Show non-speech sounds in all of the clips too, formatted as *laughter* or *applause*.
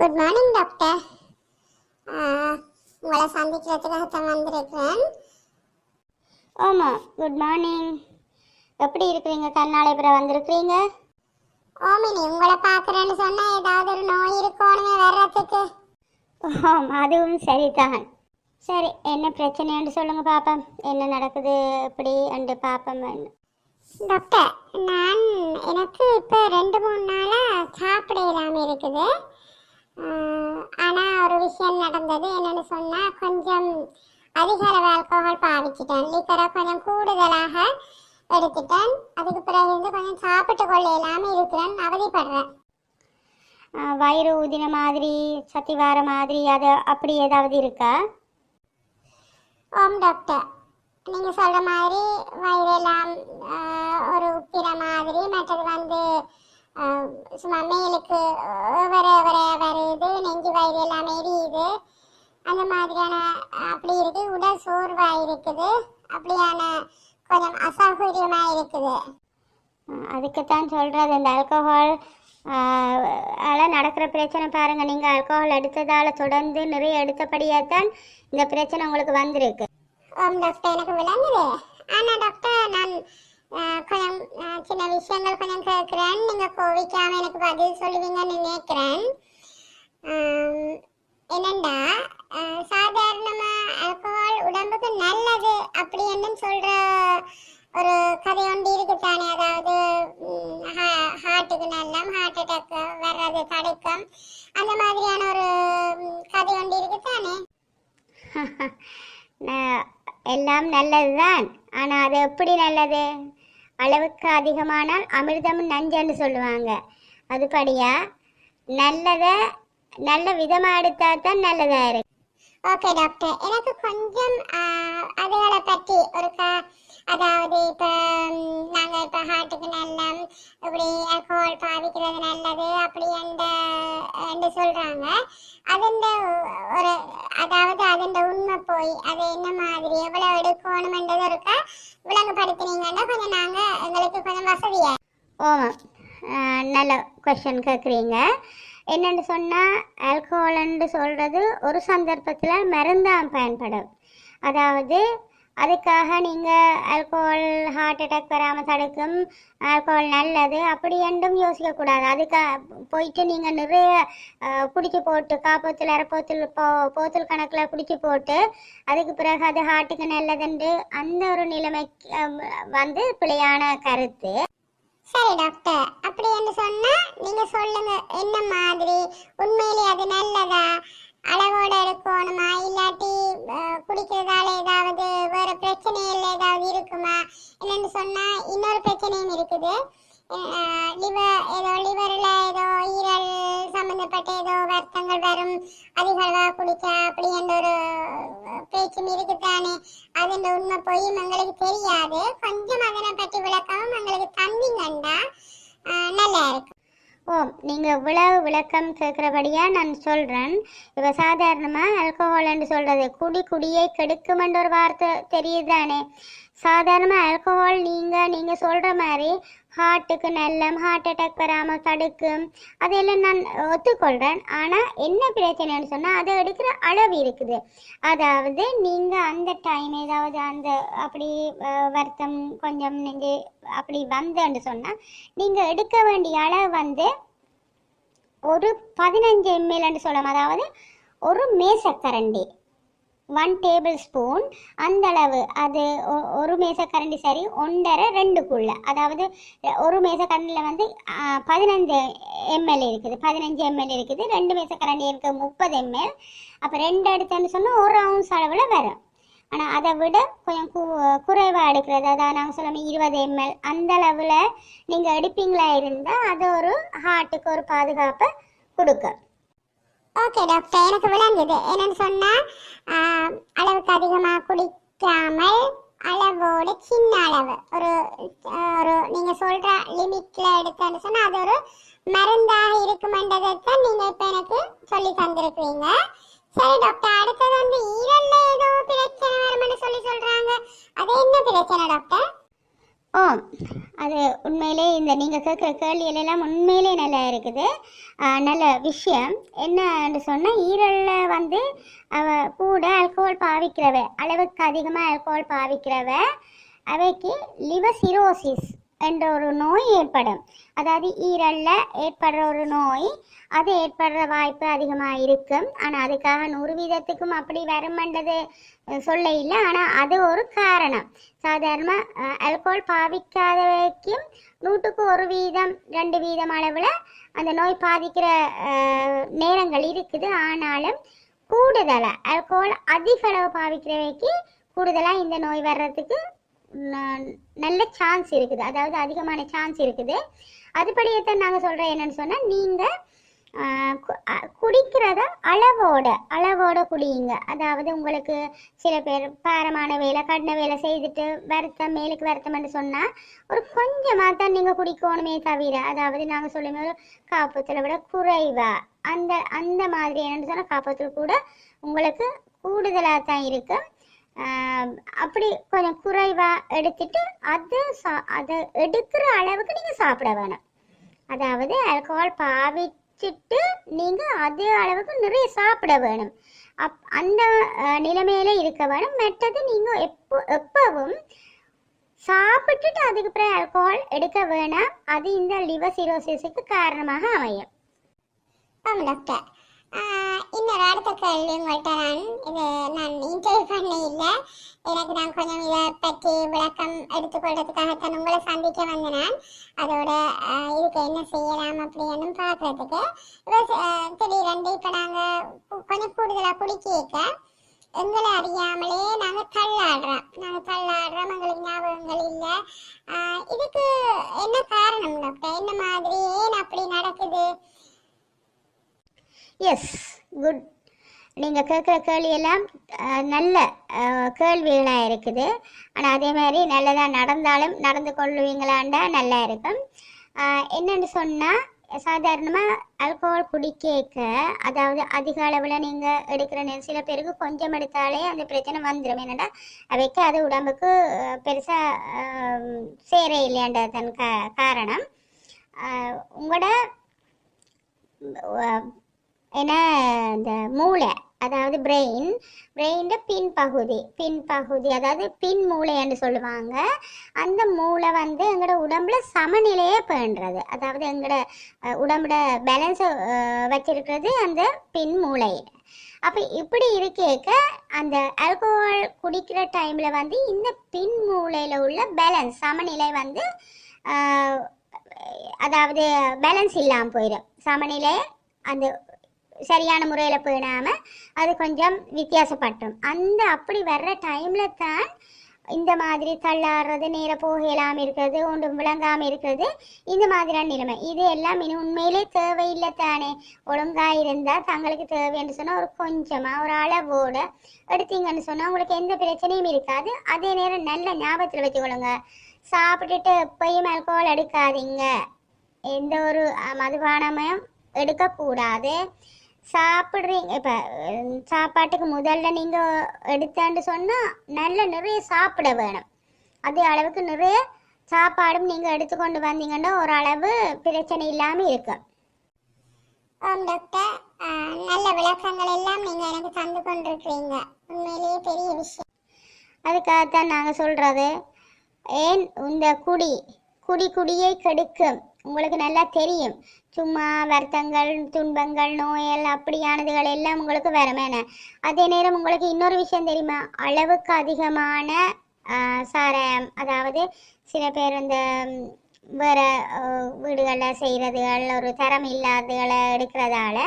Good morning doctor. உங்களை சந்திக்கிறதுக்காக வந்திருக்கிறேன். ஆமாம் குட் மார்னிங். எப்படி இருக்கிறீங்க? கண்ணாலை பிற வந்திருக்கிறீங்க? ஓமினி உங்களை பார்க்குறேன்னு சொன்னா ஏதாவது ஒரு நோய் இருக்கணுமே வர்றதுக்கு. ஆம் அதுவும் சரிதான். சரி என்ன பிரச்சனைன்னு சொல்லுங்க பாப்போம். என்ன நடக்குது எப்படி அண்டு பாப்போம். டாக்டர் நான் எனக்கு இப்போ ரெண்டு மூணு நாளாக சாப்பிட இல்லாமல் இருக்குது. ஆஹ், ஆனா ஒரு விஷயம் நடந்தது என்னன்னு சொன்னா கொஞ்சம் அதிக அளவு ஆல்கோஹால் பாவிச்சிட்டேன். லிக்கரை கொஞ்சம் கூடுதலாக எடுத்துட்டேன். அதுக்கு பிறகு வந்து கொஞ்சம் சாப்பிட்டு கொள்ள இல்லாமல் இருக்கிறேன். அவதிப்படுறேன். வயிறு ஊதின மாதிரி சத்தி வார மாதிரி அது அப்படி ஏதாவது இருக்கா? ஓம் டாக்டர் நீங்கள் சொல்கிற மாதிரி வயிறெல்லாம் ஒரு உப்பிர மாதிரி மற்றது வந்து சும்மா மேலுக்கு வர வர வருது நெஞ்சு வயிறு எல்லாம் எரியுது. அந்த மாதிரியான அப்படி இருக்கு. உடல் சோர்வாக இருக்குது அப்படியான கொஞ்சம் அசௌகரியமாக இருக்குது அதுக்குத்தான் சொல்கிறது இந்த ஆல்கோஹால் அதெல்லாம் நடக்கிற பிரச்சனை பாருங்கள் நீங்கள் ஆல்கோஹால் எடுத்ததால் தொடர்ந்து நிறைய எடுத்தபடியாக தான் இந்த பிரச்சனை உங்களுக்கு வந்திருக்கு. டாக்டர் எனக்கு விளங்குது. ஆனா டாக்டர் நான் ஆஹ், கொஞ்சம் ஆஹ், சின்ன விஷயங்கள் கொஞ்சம் கேட்குறேன் நீங்கள் கோவிக்காமல் எனக்கு பதில் சொல்லுவீங்கன்னு நினைக்கிறேன். என்னண்டா? சாதாரணமாக ஆல்கோஹால் உடம்புக்கு நல்லது அப்படி என்னன்னு சொல்கிற ஒரு கதை ஒன்று இருக்குதானே? அதாவது ஹார்ட்டுக்கு நல்லம் ஹார்ட் அட்டாக் வர்றது தடுக்கம். அந்த மாதிரியான ஒரு கதை ஒன்று இருக்குதானே? *laughs* ந- எல்லாம் நல்லதுதான். ஆனால் அது எப்படி நல்லது? அளவுக்கு அதிகமானால் அமிர்தம் நஞ்சன்னு சொல்லுவாங்க. அதுபடியா நல்லதை நல்ல விதமாக எடுத்தா தான் நல்லதாக இருக்கு. ஓகே டாக்டர் எனக்கு கொஞ்சம் ஆஹ், அதுகளை பற்றி ஒரு அதாவது இப்போ இப்போ ஹார்ட்டுக்கு நல்லம் இப்படி ஆல்கோஹால் பாவிக்கிறது நல்லது அப்படி அந்த என்று சொல்கிறாங்க அதுண்ட ஒரு அதாவது அதுண்ட உண்மை போய் அது என்ன மாதிரி எவ்வளோ எடுக்கணுமென்றது இருக்கா விளங்குபடுத்தினீங்கன்னா கொஞ்சம் நாங்கள் எங்களுக்கு கொஞ்சம் வசதியாக ஓமாம் ஆஹ் நல்ல கொஷின் கேட்குறீங்க என்னென்னு சொன்னால் ஆல்கோஹால்ன்னு சொல்கிறது ஒரு சந்தர்ப்பத்தில் மருந்தான் பயன்படும். அதாவது அதுக்காக நீங்கள் ஆல்கோஹால் ஹார்ட் அட்டாக் வராமல் தடுக்கும் ஆல்கோஹால் நல்லது. அப்படி என்றும் யோசிக்கக்கூடாது. அதுக்காக போயிட்டு நீங்கள் நிறைய குடிச்சு போட்டு காப்போத்தில் அரைப்போத்தில் போ போத்தல் கணக்கில் குடிச்சு போட்டு அதுக்கு பிறகு அது ஹார்ட்டுக்கு நல்லதுண்டு அந்த ஒரு நிலைமைக்கு வந்து பிழையான கருத்து. சரி டாக்டர் அப்படி என்று சொன்னால் நீங்கள் சொல்லுங்கள் என்ன மாதிரி? உண்மையிலே அது நல்லதா? அளவோட இருக்கணுமா இல்லாட்டி குடிக்கிறதால ஏதாவது வேற பிரச்சனைகள் ஏதாவது இருக்குமா? என்னன்னு சொன்னா இன்னொரு பிரச்சனையும் இருக்குது. லிவர் ஏதோ லிவர்ல ஏதோ ஈரல் சம்பந்தப்பட்ட ஏதோ வருத்தங்கள் வரும். அதிகளவா குடிச்சா அப்படின்ற ஒரு பேச்சும் இருக்குதானே? அதுன்ற உண்மை போய் எங்களுக்கு தெரியாது. கொஞ்சம் அதனை பற்றி விளக்கவும் எங்களுக்கு தந்திங்கண்டா நல்லா இருக்கும் ஓ நீங்கள் இவ்வளவு விளக்கம் கேட்குறபடியாக நான் சொல்கிறேன் இப்போ சாதாரணமாக ஆல்கோஹால்னு சொல்கிறது குடி குடியை கெடுக்குமென்ற ஒரு வார்த்தை தெரியுதானே சாதாரணமாக ஆல்கோஹால் நீங்கள் நீங்கள் சொல்கிற மாதிரி ஹார்ட்டுக்கு நல்லம் ஹார்ட் அட்டாக் வராமல் தடுக்கும். அதெல்லாம் நான் ஒத்துக்கொள்கிறேன் ஆனால் என்ன பிரச்சனைன்னு சொன்னால் அதை எடுக்கிற அளவு இருக்குது. அதாவது நீங்கள் அந்த டைம் ஏதாவது அந்த அப்படி வருத்தம் கொஞ்சம் நெஞ்சு அப்படி வந்தேன்னு சொன்னால் நீங்கள் எடுக்க வேண்டிய அளவு வந்து ஒரு பதினஞ்சு எம்எல்ன்னு சொல்லலாம் அதாவது ஒரு மேசக்கரண்டி. ஒன் டேபிள் ஸ்பூன் அந்தளவு அது ஒ- ஒரு மேசக்கரண்டி சரி ஒன்றரை ரெண்டுக்குள்ள. அதாவது ஒரு மேசக்கரண்டியில் வந்து பதினஞ்சு எம்எல் இருக்குது. பதினஞ்சு எம்எல் இருக்குது. ரெண்டு மேசக்கரண்டி இருக்குது முப்பது எம்எல் அப்போ ரெண்டு எடுத்தேன்னு சொன்னால் ஒரு அவுன்ஸ் அளவில் வரும். ஆனால் அதை விட கொஞ்சம் கு குறைவாக எடுக்கிறது அதாவது நாங்கள் சொல்லணும் இருபது எம்எல் அந்த அளவில் நீங்கள் எடுப்பீங்களா இருந்தால் அது ஒரு ஹார்ட்டுக்கு ஒரு பாதுகாப்பை கொடுக்கும். ஓகே டாக்டர் எனக்கு விளங்குது. என்னன்னு சொன்னால் அளவுக்கு அதிகமாக குடிக்காமல் அளவோடு சின்ன அளவு. ஒரு ஒரு நீங்கள் சொல்கிற லிமிட்டில் எடுத்தேன்னு சொன்னால் அது ஒரு மருந்தாக இருக்குமென்றதை நீங்கள் இப்போ எனக்கு சொல்லி தந்திருக்கீங்க சரி டாக்டர் அடுத்தது வந்து ஈரல்ல ஏதோ பிரச்சனை வரும்னு சொல்லி சொல்றாங்க. அது என்ன பிரச்சனை டாக்டர் ஓ உண்மையிலே இந்த நீங்கள் கேட்குற கேள்விகள் எல்லாம் உண்மையிலே நல்லா இருக்குது. நல்ல விஷயம். என்னன்னு சொன்னால் ஈரலில் வந்து அவ கூட ஆல்கோஹால் பாவிக்கிறவ அளவுக்கு அதிகமாக ஆல்கோஹால் பாவிக்கிறவ அவைக்கு லிவர் சிரோசிஸ் என்ற ஒரு நோய் ஏற்படும். அதாவது ஈரலில் ஏற்படுற ஒரு நோய் அது ஏற்படுற வாய்ப்பு அதிகமாக இருக்கும் ஆனால் அதுக்காக நூறு வீதத்துக்கும் அப்படி வருமன்றது சொல்ல இல்லை ஆனால் அது ஒரு காரணம். சாதாரணமாக பாவிக்காத பாவிக்காதவைக்கும் நூற்றுக்கு ஒரு வீதம் ரெண்டு வீதம் அளவில் அந்த நோய் பாதிக்கிற நேரங்கள் இருக்குது. ஆனாலும் கூடுதலாக அல்கோல் அதிக அளவு பாவிக்கிறவைக்கு கூடுதலாக இந்த நோய் வர்றதுக்கு நல்ல சான்ஸ் இருக்குது. அதாவது அதிகமான சான்ஸ் இருக்குது. அதுபடியத்தான் நாங்கள் சொல்கிறோம் என்னன்னு சொன்னால் நீங்கள் குடிக்கிறத அளவோட அளவோட குடியுங்க. அதாவது உங்களுக்கு சில பேர் பாரமான வேலை கடின வேலை செய்துட்டு வருத்தம் மேலுக்கு வருத்தம்னு சொன்னால் ஒரு கொஞ்சமாக தான் நீங்கள் குடிக்கணுமே தவிர அதாவது நாங்கள் சொல்லுமே ஒரு காப்பத்தில் விட குறைவாக அந்த அந்த மாதிரி என்னென்னு சொன்னால் காப்பத்தில் கூட உங்களுக்கு கூடுதலாக தான் இருக்குது அப்படி கொஞ்சம் குறைவாக எடுத்துட்டு அது சா அதை எடுக்கிற அளவுக்கு நீங்கள் சாப்பிட வேணும். அதாவது ஆல்கஹால் பாவிச்சுட்டு நீங்கள் அதே அளவுக்கு நிறைய சாப்பிட வேணும். அப் அந்த நிலைமையில இருக்க வேணும். மற்றது நீங்கள் எப்போ எப்பவும் சாப்பிட்டுட்டு அதுக்கு பிறகு ஆல்கஹால் எடுக்க வேணாம். அது இந்த லிவர் சிரோசிஸுக்கு காரணமாக அமையும். ஆமாம் டாக்டர் இன்னொரு அடுத்த கேள்வி உங்கள்கிட்ட நான் இது நான் இன்டர்வியூ பண்ண இல்லை. எனக்கு நான் கொஞ்சம் இதை பற்றி விளக்கம் எடுத்துக்கொள்றதுக்காகத்தான் உங்களை சந்திக்க வந்தேன் நான். அதோட இதுக்கு என்ன செய்யலாம் அப்படின்னு பார்க்கறதுக்கு இப்போ ஆஹ் திடீரென்று இப்போ நாங்கள் கொஞ்சம் கூடுதலாக குடிக்க எங்களை அறியாமலே நாங்கள் தள்ளாடுறோம். நாங்கள் தள்ளாடுறோம் எங்களுக்கு ஞாபகங்கள் இல்லை. இதுக்கு என்ன காரணம் டாக்டர் என்ன மாதிரி ஏன் அப்படி நடக்குது? எஸ் குட் நீங்கள் கேட்குற கேள்வியெல்லாம் நல்ல கேள்விகளாக இருக்குது. ஆனால் அதே மாதிரி நல்லதாக நடந்தாலும் நடந்து கொள்ளுவீங்களாண்டா நல்லா இருக்கும். என்னென்னு சொன்னால் சாதாரணமாக ஆல்கோஹால் குடிக்க அதாவது அதிக அளவில் நீங்கள் எடுக்கிற நேரம் சில பேருக்கு கொஞ்சம் எடுத்தாலே அந்த பிரச்சனை வந்துடும் என்னடா அவைக்கு அது உடம்புக்கு பெருசாக சேர இல்லையாண்டதன் கா காரணம். உங்களோட ஏன்னா இந்த மூளை அதாவது பிரெயின் பிரெயின்ட பின்பகுதி பின்பகுதி அதாவது பின் மூளைன்னு சொல்லுவாங்க. அந்த மூளை வந்து எங்களோட உடம்புல சமநிலையே பேணுறது. அதாவது எங்களோட உடம்போட பேலன்ஸை வச்சிருக்கிறது அந்த பின் மூளை. அப்போ இப்படி இருக்கேக்க அந்த ஆல்கோஹால் குடிக்கிற டைமில் வந்து இந்த பின் மூளையில் உள்ள பேலன்ஸ் சமநிலை வந்து அதாவது பேலன்ஸ் இல்லாமல் போயிடும் சமநிலை அந்த சரியான முறையில் பேணாமல் அது கொஞ்சம் வித்தியாசப்பட்டுரும் அந்த அப்படி வர்ற டைமில் தான் இந்த மாதிரி தள்ளாடுறது நேர போகலாமல் இருக்கிறது ஒன்றும் விளங்காமல் இருக்கிறது இந்த மாதிரியான நிலைமை. இது எல்லாம் இனி உண்மையிலே தேவையில்லை தானே. ஒழுங்காக இருந்தால் தங்களுக்கு தேவைன்னு சொன்னால் ஒரு கொஞ்சமாக ஒரு அளவோட எடுத்தீங்கன்னு சொன்னால் உங்களுக்கு எந்த பிரச்சனையும் இருக்காது. அதே நேரம் நல்ல ஞாபகத்தில் வச்சுக்கொள்ளுங்க. சாப்பிட்டுட்டு எப்பயும் ஆல்கோஹால் எடுக்காதீங்க எந்த ஒரு அஹ், மதுபானமும் எடுக்கக்கூடாது. சாப்பிட்றீங்க. இப்போ சாப்பாட்டுக்கு முதல்ல நீங்கள் எடுத்தான்னு சொன்னால் நல்ல நிறைய சாப்பிட வேணும். அதே அளவுக்கு நிறைய சாப்பாடும் நீங்கள் எடுத்துக்கொண்டு வந்தீங்கன்னா ஓரளவு பிரச்சனை இல்லாமல் இருக்கும் ஆம் டாக்டர் நல்ல விளக்கங்கள் எல்லாம் நீங்க எனக்கு தந்து கொண்டிருக்கிறீங்க. உண்மையிலேயே பெரிய விஷயம். அதுக்காகத்தான் நாங்கள் சொல்கிறது ஏன் இந்த குடி குடி குடியை கெடுக்கும்? உங்களுக்கு நல்லா தெரியும். சும்மா வருத்தங்கள் துன்பங்கள் நோயல் அப்படியானதுகள் எல்லாம் உங்களுக்கு வரமேன. அதே நேரம் உங்களுக்கு இன்னொரு விஷயம் தெரியுமா? அளவுக்கு அதிகமான சாராயம் அதாவது சில பேர் இந்த வேறு வேற வீடுகளில் செய்கிறதுகள் ஒரு தரம் இல்லாததுகளை எடுக்கிறதால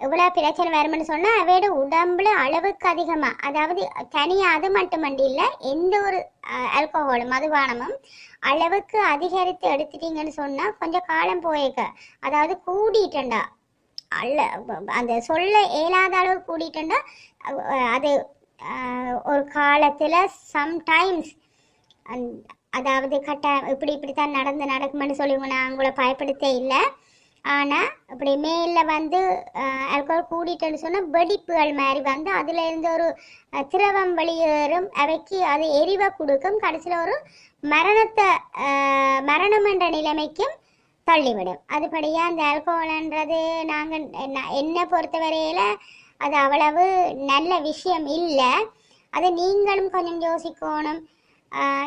இவ்வளோ பிரச்சனை வரும்னு சொன்னால் அவையோட உடம்புல அளவுக்கு அதிகமாக அதாவது தனியாக அது மட்டுமண்டி இல்லை எந்த ஒரு ஆல்கோஹால் மதுபானமும் அளவுக்கு அதிகரித்து எடுத்துட்டீங்கன்னு சொன்னால் கொஞ்சம் காலம் போயிக்க அதாவது கூடிட்டண்டா அல்ல அந்த சொல்ல இயலாத அளவு கூடிட்டண்டா அது ஒரு காலத்தில் சம்டைம்ஸ் அதாவது கட்டாயம் இப்படி இப்படித்தான் நடந்து நடக்குமென்னு சொல்லி நான் உங்களை பயப்படுத்தே இல்லை. ஆனால் அப்படி மேலே வந்து ஆல்கோஹால் கூடிட்டேன்னு சொன்னால் வெடிப்புகள் மாதிரி வந்து அதில் இருந்து ஒரு திரவம் வெளியேறும். அவைக்கு அது எரிவை கொடுக்கும். கடைசியில் ஒரு மரணத்தை மரணம் என்ற நிலைமைக்கும் தள்ளிவிடும். அதுபடியாக அந்த ஆல்கோஹால்ன்றது நாங்கள் என்னை பொறுத்தவரையில் அது அவ்வளவு நல்ல விஷயம் இல்லை. அதை நீங்களும் கொஞ்சம் யோசிக்கணும்.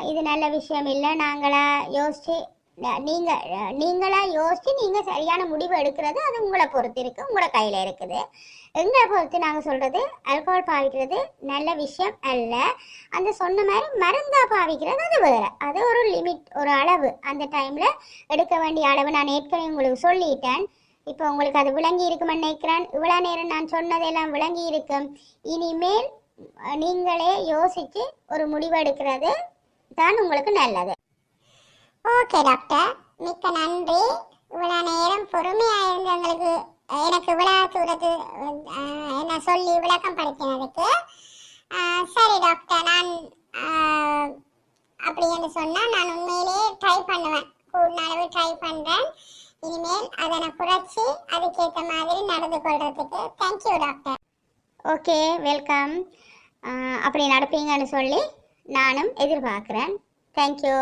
இது நல்ல விஷயம் இல்லை. நாங்களாக யோசிச்சு நீங்க நீங்களாக நீங்களா யோசிச்சு நீங்க சரியான முடிவு எடுக்கிறது அது உங்களை பொறுத்து இருக்கு உங்களை கையில இருக்குது. எங்களை பொறுத்து நாங்கள் சொல்றது ஆல்கோஹால் பாவிக்கிறது நல்ல விஷயம் அல்ல. அந்த சொன்ன மாதிரி மருந்தா பாவிக்கிறது அது வேற. அது ஒரு லிமிட் ஒரு அளவு. அந்த டைம்ல எடுக்க வேண்டிய அளவு நான் ஏற்கனவே உங்களுக்கு சொல்லிட்டேன். இப்போ உங்களுக்கு அது விளங்கி இருக்குமென்னு நினைக்கிறேன். இவ்வளோ நேரம் நான் சொன்னதெல்லாம் விளங்கி இருக்கும். இனிமேல் நீங்களே யோசிச்சு ஒரு முடிவு எடுக்கிறது தான் உங்களுக்கு நல்லது. ஓகே டாக்டர் மிக்க நன்றி. இவ்வளோ நேரம் பொறுமையாக இருந்தவங்களுக்கு எனக்கு இவ்வளோ தூரத்து என்ன சொல்லி விளக்கம் படுத்தினதுக்கு சரி டாக்டர் நான் அப்படி என்று சொன்னால் நான் உண்மையிலேயே ட்ரை பண்ணுவேன். கூடின அளவு ட்ரை பண்ணுறேன் இனிமேல் அதை நான் குறைச்சி அதுக்கேற்ற மாதிரி நடந்து கொள்றதுக்கு. தேங்க்யூ டாக்டர் ஓகே வெல்கம் அப்படி நடப்பீங்கன்னு சொல்லி நானும் எதிர்பார்க்குறேன். தேங்க்யூ